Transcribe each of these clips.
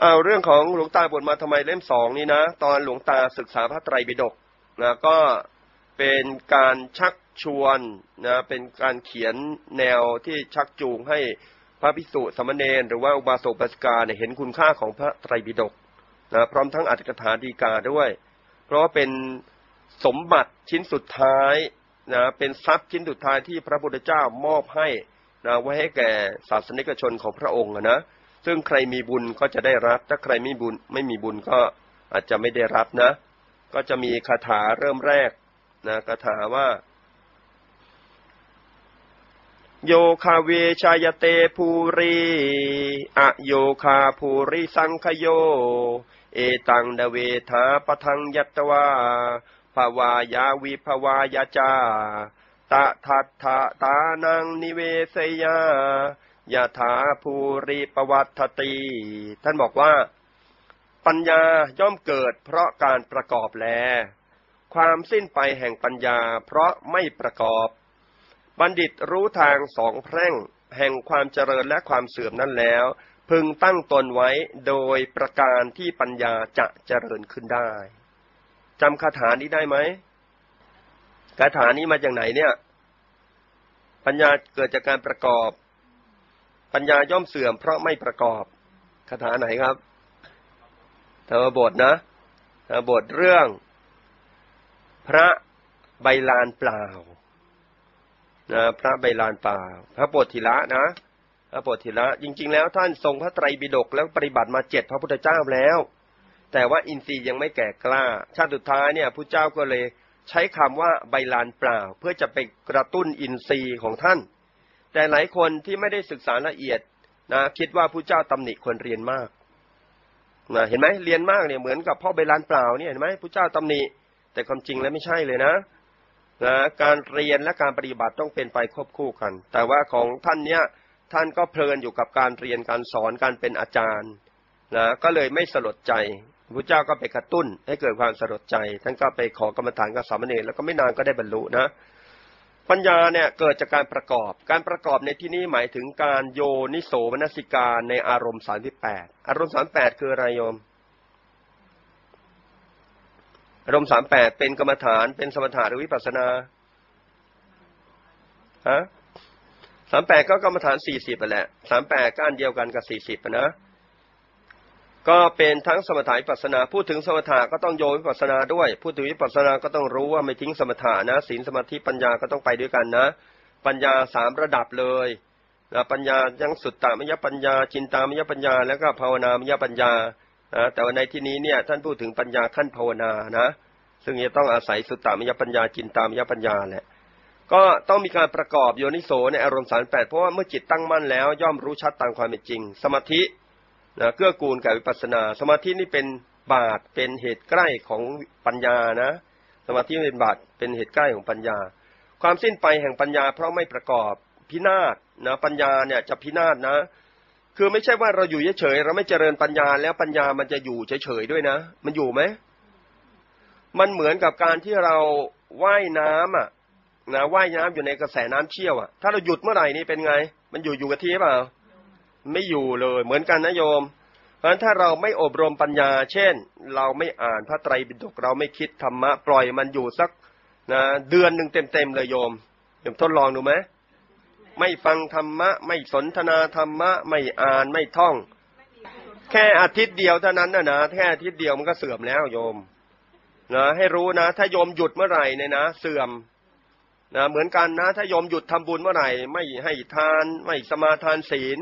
เอาเรื่องของหลวงตาบวชมาทำไมเล่มสองนี่นะ ตอนหลวงตาศึกษาพระไตรปิฎกนะก็เป็นการชักชวนนะเป็นการเขียนแนวที่ชักจูงให้พระภิกษุสมณเณรหรือว่าอุบาสกบาสิกาเนี่ยเห็นคุณค่าของพระไตรปิฎกนะพร้อมทั้งอัตถกถาดีกาด้วย เพราะว่าเป็นสมบัติชิ้นสุดท้ายนะเป็นทรัพย์ชิ้นสุดท้ายที่พระพุทธเจ้า มอบให้นะไว้ให้แก่ศาสนิกชนของพระองค์นะ ซึ่งใครมีบุญก็จะได้รับ ถ้าใครไม่บุญไม่มีบุญก็อาจจะไม่ได้รับนะ ก็จะมีคาถาเริ่มแรกนะคาถาว่า โยคาเวชายเตภูรีอโยคาภูริสังคโย เอตังเดเวทาปทังยัตวาภวายาวิภวายาจาตะทัตถาตานังนิเวสยา ยาถาภูริปวัตติท่านบอกว่า ปัญญาย่อมเกิดเพราะการประกอบแล ความสิ้นไปแห่งปัญญาเพราะไม่ประกอบ บัณฑิตรู้ทางสองแพร่ง แห่งความเจริญและความเสื่อมนั้นแล้ว พึงตั้งตนไว้โดยประการที่ปัญญาจะเจริญขึ้นได้จำคาถานี้ได้ไหมคาถานี้มาจากไหนเนี่ย ปัญญาเกิดจากการประกอบ ปัญญาย่อมเสื่อมเพราะไม่ประกอบคาถาไหนครับธรรมบทนะธรรมบทเรื่อง พระใบลานเปล่านะพระใบลานเปล่า พระโปธิละนะพระโปธิละ จริง ๆ แล้วท่านทรงพระไตรปิฎกแล้วปฏิบัติมาเจ็ดพระพุทธเจ้าแล้ว แต่ว่าอินทรีย์ยังไม่แก่กล้า ชาติสุดท้ายเนี่ยพระเจ้าก็เลยใช้คำว่าใบลานเปล่า เพื่อจะไปกระตุ้นอินทรีย์ของท่าน แต่หลายคนที่ไม่ได้ศึกษาละเอียดนะคิดว่าพระเจ้าตำหนิคนเรียนมากนะเห็นไหมเรียนมากเนี่ยเหมือนกับพ่อใบลานเปล่าเนี่ยเห็นไหมพระเจ้าตำหนิ แต่ความจริงแล้วไม่ใช่เลยนะนะการเรียนและการปฏิบัติต้องเป็นไปควบคู่กัน แต่ว่าของท่านเนี่ยท่านก็เพลินอยู่กับการเรียนการสอนการเป็นอาจารย์นะก็เลยไม่สลดใจพระเจ้าก็ไปกระตุ้นให้เกิดความสลดใจ ท่านก็ไปขอกรรมฐานกับสามเณรแล้วก็ไม่นานก็ได้บรรลุนะ ปัญญาเนี่ยเกิดจากการประกอบ การประกอบในที่นี้หมายถึงการโยนิโสมนสิกาในอารมณ์สามที่แปดอารมณ์สามแปดคืออะไรโยม อารมณ์สามแปดเป็นกรรมฐานเป็นสมถะหรือวิปัสนาฮะสามแปดก็กรรมฐานสี่สิบไปแหละสามแปดก้านเดียวกันกับสี่สิบนะ ก็เป็นทั้งสมถะวิปัสนา พูดถึงสมถะก็ต้องโยวิปัสนาด้วย พูดถึงวิปัสนาก็ต้องรู้ว่าไม่ทิ้งสมถะนะศีลสมาธิปัญญาก็ต้องไปด้วยกันนะ ปัญญาสามระดับเลยนะปัญญายังสุดตามยปัญญา จินตามยปัญญา แล้วก็ภาวนามยปัญญานะแต่ว่าในที่นี้เนี่ยท่านพูดถึงปัญญาขั้นภาวนานะ ซึ่งจะต้องอาศัยสุตตามยปัญญาจินตามยปัญญาแหละก็ต้องมีการประกอบโยนิโสในอารมณ์สารแปดเพราะว่าเมื่อจิตตั้งมั่นแล้วย่อมรู้ชัดตามความเป็นจริง สมาธิ นะเกื้อกูลกับวิปัสสนา สมาธินี่เป็นบาตเป็นเหตุใกล้ของปัญญานะ สมาธิเป็นบาตเป็นเหตุใกล้ของปัญญา ความสิ้นไปแห่งปัญญา เพราะไม่ประกอบพินาศนะปัญญาเนี่ยจะพินาศนะ คือไม่ใช่ว่าเราอยู่เฉยๆเราไม่เจริญปัญญาแล้วปัญญามันจะอยู่เฉยๆด้วยนะ มันอยู่ไหมมันเหมือนกับการที่เราว่ายน้ำอะนะว่ายน้ำอยู่ในกระแสน้ำเชี่ยวอะถ้าเราหยุดเมื่อไหร่นี่เป็นไง มันอยู่อยู่กับที่เปล่า ไม่อยู่เลย เหมือนกันนะโยม เพราะฉะนั้นถ้าเราไม่อบรมปัญญา เช่น เราไม่อ่านพระไตรปิฎกเราไม่คิดธรรมะ ปล่อยมันอยู่สักนะเดือนหนึ่งเต็มๆเลยโยมโยมทดลองดูไหมไม่ฟังธรรมะ ไม่สนทนาธรรมะ ไม่อ่านไม่ท่อง แค่อาทิตย์เดียวเท่านั้นนะนะแค่อาทิตย์เดียวมันก็เสื่อมแล้วโยมนะให้รู้นะ ถ้าโยมหยุดเมื่อไหร่เนี่ยนะ เสื่อมนะเหมือนกันนะ ถ้าโยมหยุดทำบุญเมื่อไหร่ ไม่ให้ทาน ไม่สมาทานศีล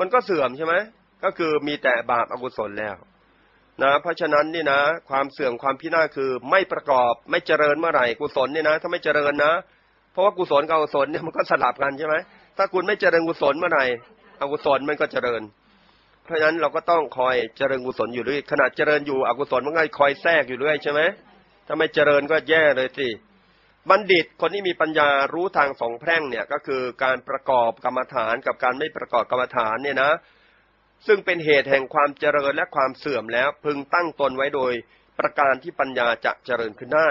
มันก็เสื่อมใช่ไหมก็คือมีแต่บาปอกุศลแล้วนะเพราะฉะนั้นนี่นะ ความเสื่อมความพินาศคือไม่ประกอบไม่เจริญเมื่อไหร่กุศลเนี่ยนะ ถ้าไม่เจริญนะ เพราะว่ากุศลกับอกุศลเนี่ยมันก็สลับกันใช่ไหมถ้าคุณไม่เจริญกุศลเมื่อไหร่อกุศลมันก็เจริญ เพราะฉะนั้นเราก็ต้องคอยเจริญกุศลอยู่เรื่อยขณะเจริญอยู่อกุศลมันก็คอยแทรกอยู่เรื่อยใช่ไหมถ้าไม่เจริญก็แย่เลยสิ บัณฑิตคนที่มีปัญญารู้ทางสองแพร่งเนี่ยก็คือการประกอบกรรมฐานกับการไม่ประกอบกรรมฐานเนี่ยนะ ซึ่งเป็นเหตุแห่งความเจริญและความเสื่อมแล้วพึงตั้งตนไว้โดยประการที่ปัญญาจะเจริญขึ้นได้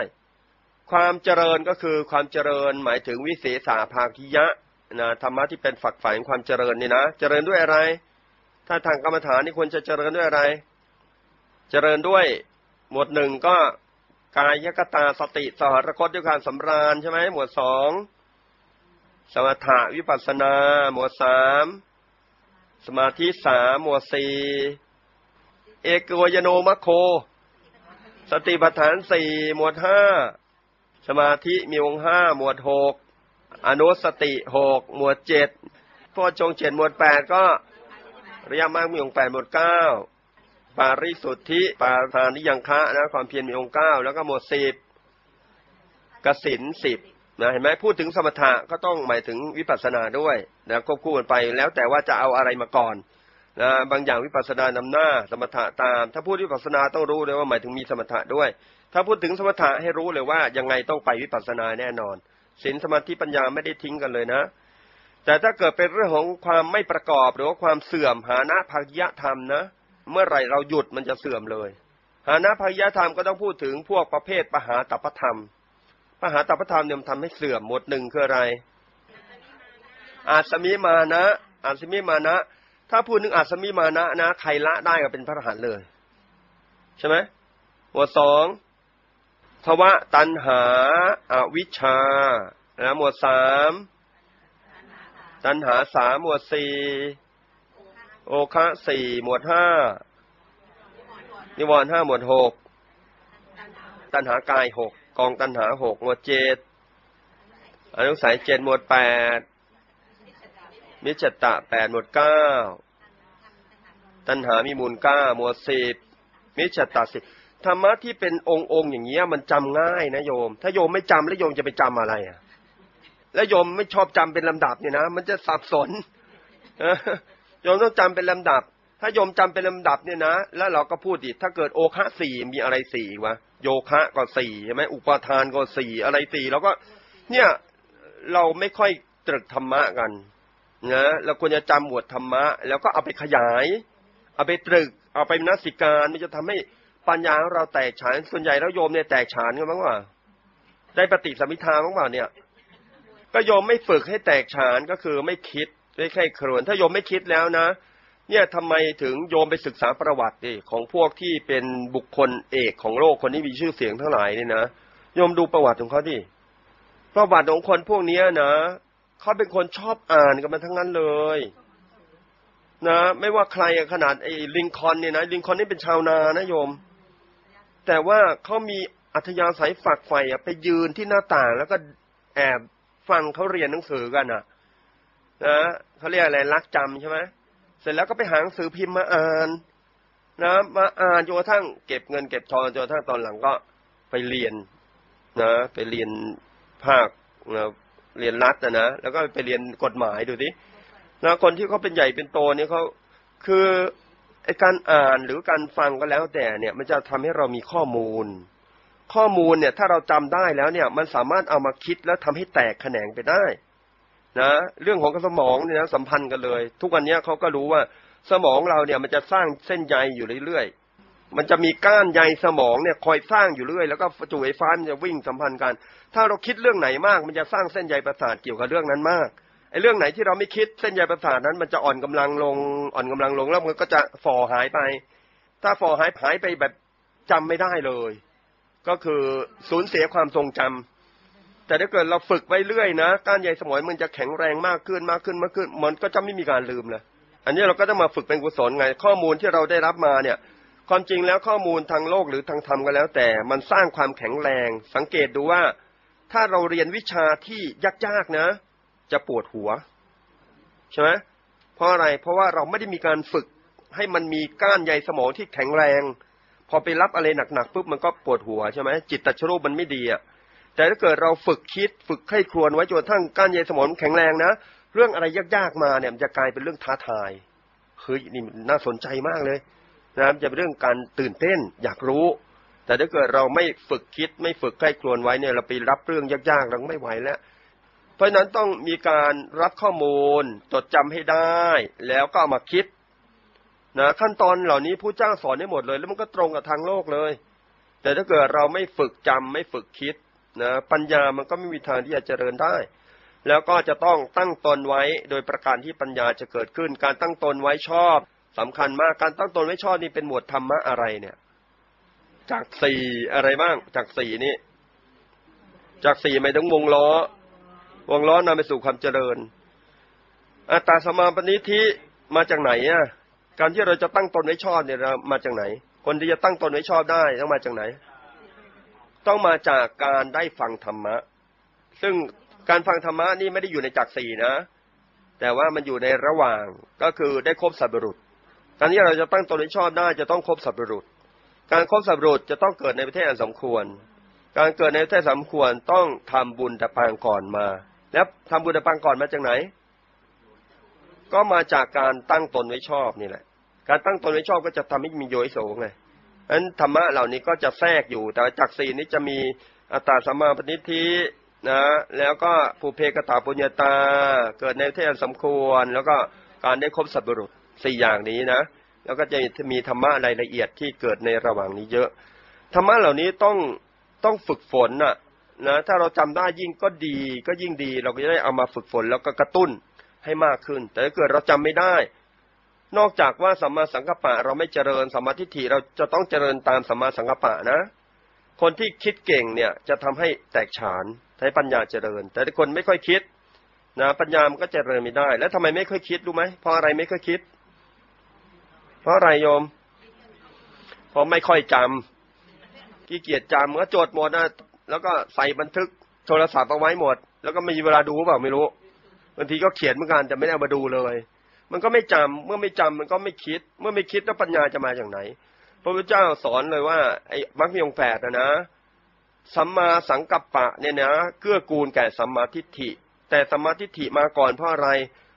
ความเจริญก็คือความเจริญหมายถึงวิเศษาภาคิยะนะธรรมะที่เป็นฝักฝ่ายความเจริญนี่นะ เจริญด้วยอะไร ถ้าทางกรรมฐานนี่ควรจะเจริญด้วยอะไร เจริญด้วย หมวดหนึ่งก็ กายกตาสติสหรคตด้วยการสำราญใช่ไหมหมวดสองสมถะวิปัสนา หมวดสามสมาธิสามหมวดสี่เอกวยโนมัคโค สติปัฏฐานสี่หมวดห้าสมาธิมีองค์ห้าหมวดหกอนุสติหกหมวดเจ็ดพอจงเจ็ดหมวดแปดก็ระยะมากมีองค์แปดหมวดเก้า ปาริสุทธิ ปาทานิยังคะนะความเพียรมีองค์เก้าแล้วก็หมดสิบกสินสิบนะเห็นไหมพูดถึงสมถะก็ต้องหมายถึงวิปัสสนาด้วยนะควบคู่กันไปแล้วแต่ว่าจะเอาอะไรมาก่อนนะบางอย่างวิปัสสนานำหน้าสมถะตาม ถ้าพูดวิปัสสนาต้องรู้เลยว่าหมายถึงมีสมถะด้วย ถ้าพูดถึงสมถะให้รู้เลยว่ายังไงต้องไปวิปัสสนาแน่นอนศีลสมาธิปัญญาไม่ได้ทิ้งกันเลยนะ แต่ถ้าเกิดเป็นเรื่องของความไม่ประกอบหรือว่าความเสื่อมหานะภากยธรรมนะ เมื่อไหร่เราหยุดมันจะเสื่อมเลย หานะภากยธรรมก็ต้องพูดถึงพวกประเภทปหาตัปธรรม ปหาตัปธรรมเนี่ยมันทำให้เสื่อมหมดหนึ่งคืออะไร อาสมิมานะ อาสมิมานะ ถ้าพูดถึงอาสมิมานะนะใครละได้ก็เป็นพระอรหันต์เลย ใช่ไหมหมวดสองภวะตันหาอาวิชชานะหมวดสามตันหาสามหมวดสี่ โอคะสี่หมวดห้านิวรณ์ห้าหมวดหกตันหากายหกกองตันหาหกหมวดเจ็ดอนุสัยเจ็ดหมวดแปดมิจตะแปดหมวดเก้าตันหามีมูลเก้าหมวดสิบมิจตะสิบธรรมะที่เป็นองค์องค์อย่างเงี้ยมันจำง่ายนะโยม ถ้าโยมไม่จำแล้วโยมจะไปจำอะไรอะ แล้วโยมไม่ชอบจำเป็นลำดับเนี่ยนะมันจะสับสน ยมต้องจำเป็นลำดับ ถ้าโยมจำเป็นลำดับเนี่ยนะ แล้วเราก็พูดดิถ้าเกิดโอคะสี่มีอะไรสี่วะโยคะก็สี่ใช่ไหมอุปทานก็สี่อะไรสี่แล้วก็ เนี่ยเราไม่ค่อยตรึกธรรมะกันนะเราควรจะจำหมวดธรรมะ แล้วก็เอาไปขยาย เอาไปตรึก เอาไปนัสิการมันจะทำให้ปัญญาของเราแตกฉานส่วนใหญ่แล้วโยมเนี่ยแตกฉานกันบ้างว่าได้ปฏิสัมพิทาบ้างว่าเนี่ย ก็โยมไม่ฝึกให้แตกฉานก็คือไม่คิด ไม่ใค่ครวนถ้าโยมไม่คิดแล้วนะ เนี่ยทำไมถึงโยมไปศึกษาประวัติดิของพวกที่เป็นบุคคลเอกของโลกคนที่มีชื่อเสียงทั้งหลายนี่นะโยมดูประวัติของเขาดิประวัติของคนพวกนี้นะเขาเป็นคนชอบอ่านกันมาทั้งนั้นเลย นะ ไม่ว่าใครขนาดไอ้ลิงคอนเนี่ยนะลิงคอนนี่เป็นชาวนานะโยม แต่ว่าเขามีอัธยาศัยฝักใฝ่ไปยืนที่หน้าต่าง แล้วก็แอบฟังเขาเรียนหนังสือกันอะ นะเขาเรียกอะไรรักจำใช่ไหมเสร็จแล้วก็ไปหาหนังสือพิมพ์มาอ่านนะมาอ่านจนกระทั่งเก็บเงินเก็บทองจนกระทั่งตอนหลังก็ไปเรียนนะไปเรียนภาคนะเรียนรัฐนะนะแล้วก็ไปเรียนกฎหมายดูสินะคนที่เขาเป็นใหญ่เป็นโตเนี่ยเขาคือไอการอ่านหรือการฟังก็แล้วแต่เนี่ย มันจะทำให้เรามีข้อมูล ข้อมูลเนี่ย ถ้าเราจำได้แล้วเนี่ย มันสามารถเอามาคิดแล้วทำให้แตกแขนงไปได้ นะเรื่องของสมองเนี่ยนะสัมพันธ์กันเลย ทุกวันนี้เขาก็รู้ว่าสมองเราเนี่ยมันจะสร้างเส้นใยอยู่เรื่อยๆมันจะมีก้านใยสมองเนี่ยคอยสร้างอยู่เรื่อยแล้วก็จุไฟฟ้ามันจะวิ่งสัมพันธ์กัน ถ้าเราคิดเรื่องไหนมาก มันจะสร้างเส้นใยประสาทเกี่ยวกับเรื่องนั้นมากไอ้เรื่องไหนที่เราไม่คิดเส้นใยประสาทนั้นมันจะอ่อนกำลังลงอ่อนกำลังลงแล้วมันก็จะฝ่อหายไป ถ้าฝ่อหายหายไปแบบจำไม่ได้เลย ก็คือสูญเสียความทรงจำ แต่ถ้าเกิดเราฝึกไว้เรื่อยนะก้านใยสมองมันจะแข็งแรงมากขึ้นมากขึ้นมากขึ้น มันก็จะไม่มีการลืมเลยอันนี้เราก็ต้องมาฝึกเป็นกุศลไง ข้อมูลที่เราได้รับมาเนี่ยความจริงแล้วข้อมูลทางโลกหรือทางธรรมก็แล้ว แต่มันสร้างความแข็งแรง สังเกตดูว่า ถ้าเราเรียนวิชาที่ยากๆนะ จะปวดหัวใช่ไหมเพราะอะไรเพราะว่าเราไม่ได้มีการฝึกให้มันมีก้านใยสมองที่แข็งแรง พอไปรับอะไรหนักๆปุ๊บมันก็ปวดหัวใช่ไหมจิตตชรูปมันไม่ดีอะ แต่ถ้าเกิดเราฝึกคิดฝึกไข้ครวนไว้จนทั้งก้านใยสมองแข็งแรงนะเรื่องอะไรยากๆมาเนี่ยมันจะกลายเป็นเรื่องท้าทายเฮ้ยนี่น่าสนใจมากเลยนะจะเป็นเรื่องการตื่นเต้นอยากรู้ แต่ถ้าเกิดเราไม่ฝึกคิดไม่ฝึกใกล้ครวนไว้เนี่ยเราไปรับเรื่องยากๆเราไม่ไหวแล้วเพราะนั้นต้องมีการรับข้อมูลจดจำให้ได้ แล้วก็เอามาคิดนะขั้นตอนเหล่านี้ผู้จ้างสอนได้หมดเลย แล้วมันก็ตรงกับทางโลกเลย แต่ถ้าเกิดเราไม่ฝึกจำไม่ฝึกคิด นะปัญญามันก็ไม่มีทางที่จะเจริญได้ แล้วก็จะต้องตั้งตนไว้โดยประการที่ปัญญาจะเกิดขึ้น การตั้งตนไว้ชอบสำคัญมากการตั้งตนไว้ชอบนี่เป็นหมวดธรรมะอะไรเนี่ย จากสี่อะไรบ้าง จากสี่นี่ จากสี่หมายถึงวงล้อ วงล้อนำไปสู่ความเจริญอัตตาสมาปณิธิมาจากไหนอะการที่เราจะตั้งตนไว้ชอบเนี่ยเรามาจากไหน คนที่จะตั้งตนไว้ชอบได้ต้องมาจากไหน ต้องมาจากการได้ฟังธรรมะ ซึ่งการฟังธรรมะนี่ไม่ได้อยู่ในจักสี่นะ แต่ว่ามันอยู่ในระหว่างก็คือได้ครบสัพบุรุษการที่เราจะตั้งตนไว้ชอบได้จะต้องครบสัพบุรุษ การครบสัพบุรุษจะต้องเกิดในประเทศอันสมควร การเกิดในประเทศสมควรต้องทำบุญตะปางก่อนมา แล้วทำบุญตะปางก่อนมาจากไหน ก็มาจากการตั้งตนไว้ชอบนี่แหละ การตั้งตนไว้ชอบก็จะทำให้มีโยนิโสไง นั้นธรรมะเหล่านี้ก็จะแทรกอยู่ แต่จักสี่นี้จะมีอัตตาสัมมาปณิธินะแล้วก็ภูเพกตาปุญญาตา เกิดในเทศอันสมควร แล้วก็การได้ครบสัตบุรุษสี่อย่างนี้นะ แล้วก็จะมีธรรมะรายละเอียดที่เกิดในระหว่างนี้เยอะธรรมะเหล่านี้ต้องต้องฝึกฝนน่ะนะถ้าเราจำได้ยิ่งก็ดีก็ยิ่งดี เราก็จะได้เอามาฝึกฝนแล้วก็กระตุ้นให้มากขึ้น แต่ถ้าเกิดเราจำไม่ได้ นอกจากว่าสัมมาสังกัปปะเราไม่เจริญสัมมาทิฏฐิเราจะต้องเจริญตามสัมมาสังกัปปะนะ คนที่คิดเก่งเนี่ยจะทำให้แตกฉานใช้ปัญญาเจริญ แต่คนไม่ค่อยคิดนะปัญญามันก็เจริญไม่ได้ แล้วทำไมไม่ค่อยคิดรู้ไหมเพราะอะไรไม่ค่อยคิด เพราะอะไรโยม เพราะไม่ค่อยจำขี้เกียจจำก็โจทย์หมดนะแล้วก็ใส่บันทึกโทรศัพท์เอาไว้หมด แล้วก็ไม่มีเวลาดูเปล่าไม่รู้บางทีก็เขียนเหมือนกันแต่ไม่ได้เอามาดูเลย มันก็ไม่จำเมื่อไม่จำมันก็ไม่คิด เมื่อไม่คิดแล้วปัญญาจะมาจากไหน พระพุทธเจ้าสอนเลยว่าไอ้มรรคมีองแปดนะนะสัมมาสังกัปปะเนี่ยนะเกื้อกูลแก่สัมมาทิฏฐิ แต่สัมมาทิฏฐิมาก่อนเพราะอะไร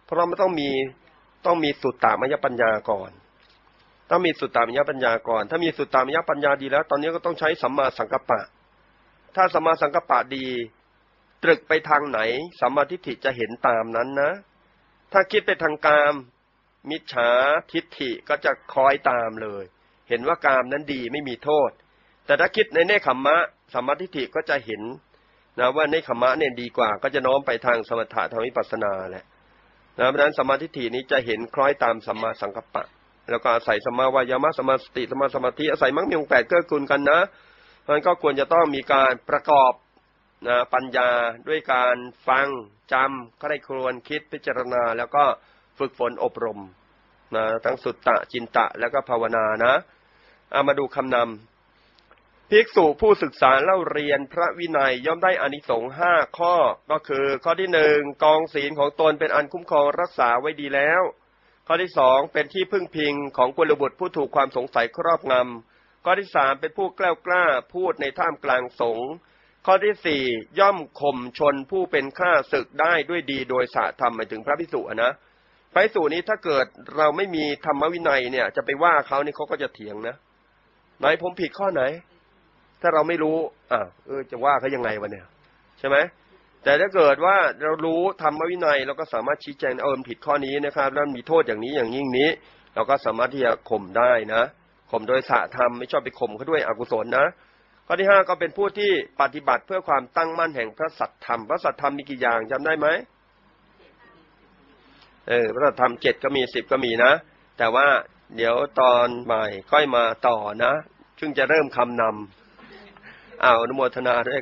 เพราะมันต้องมีต้องมีสุตตามยปัญญาก่อน ต้องมีสุตตามยปัญญาก่อน ถ้ามีสุตตามยปัญญาดีแล้ว ตอนนี้ก็ต้องใช้สัมมาสังกัปปะ ถ้าสัมมาสังกัปปะดี ตรึกไปทางไหนสัมมาทิฏฐิจะเห็นตามนั้นนะ ถ้าคิดไปทางกาม มิจฉาทิฏฐิก็จะคอยตามเลย เห็นว่ากามนั้นดีไม่มีโทษ แต่ถ้าคิดในเนคขมะสมาทิฏฐิก็จะเห็นนะว่าเนคขมะเนี่ยดีกว่า ก็จะน้อมไปทางสมถะทางวิปัสสนาแหละนะเพราะฉะนั้นสมาทิฏฐินี้จะเห็นคล้อยตามสัมมาสังกัปปะ แล้วก็อาศัยสัมมาวายามะสัมมาสติสัมมาสมาธิอาศัยมรรคมีองค์แปดเกื้อกูลกันนะมันก็ควรจะต้องมีการประกอบนะปัญญาด้วยการฟัง จำก็ได้ครวนคิดพิจารณา แล้วก็ฝึกฝนอบรมนะทั้งสุตตะจินตะแล้วก็ภาวนานะเอามาดูคำนำภิกษุผู้ศึกษาเล่าเรียนพระวินัยย่อมได้อานิสงส์ห้าข้อก็คือ ข้อที่หนึ่งกองศีลของตนเป็นอันคุ้มครองรักษาไว้ดีแล้ว ข้อที่สองเป็นที่พึ่งพิงของกุลบุตรผู้ถูกความสงสัยครอบงำข้อที่สามเป็นผู้กล้ากล้าพูดในท่ามกลางสงฆ์ ข้อที่สี่ย่อมข่มชนผู้เป็นข้าศึกได้ด้วยดีโดยสะธรรมหมายถึงพระพิสุนะพระพิสุนี้ถ้าเกิดเราไม่มีธรรมวินัยเนี่ย จะไปว่าเขานี่เขาก็จะเถียงนะไหนผมผิดข้อไหน ถ้าเราไม่รู้อ่าเออจะว่าเขายังไงวะเนี่ย ใช่ไหมแต่ถ้าเกิดว่าเรารู้ธรรมวินัยเราก็สามารถชี้แจงเออผิดข้อนี้นะครับแล้วมีโทษอย่างนี้อย่างยิ่งนี้ เราก็สามารถที่จะข่มได้นะข่มโดยสะธรรมไม่ชอบไปข่มเขาด้วยอกุศลนะ ข้อที่ห้าก็เป็นผู้ที่ปฏิบัติเพื่อความตั้งมั่นแห่งพระสัตธรรม พระสัตธรรมมีกี่อย่างจำได้ไหมเออพระสัตธรรมเจ็ดก็มีสิบก็มีนะ แต่ว่าเดี๋ยวตอนใหม่ค่อยมาต่อนะ ซึ่งจะเริ่มคำนำอ้าวนุโมทนาด้วย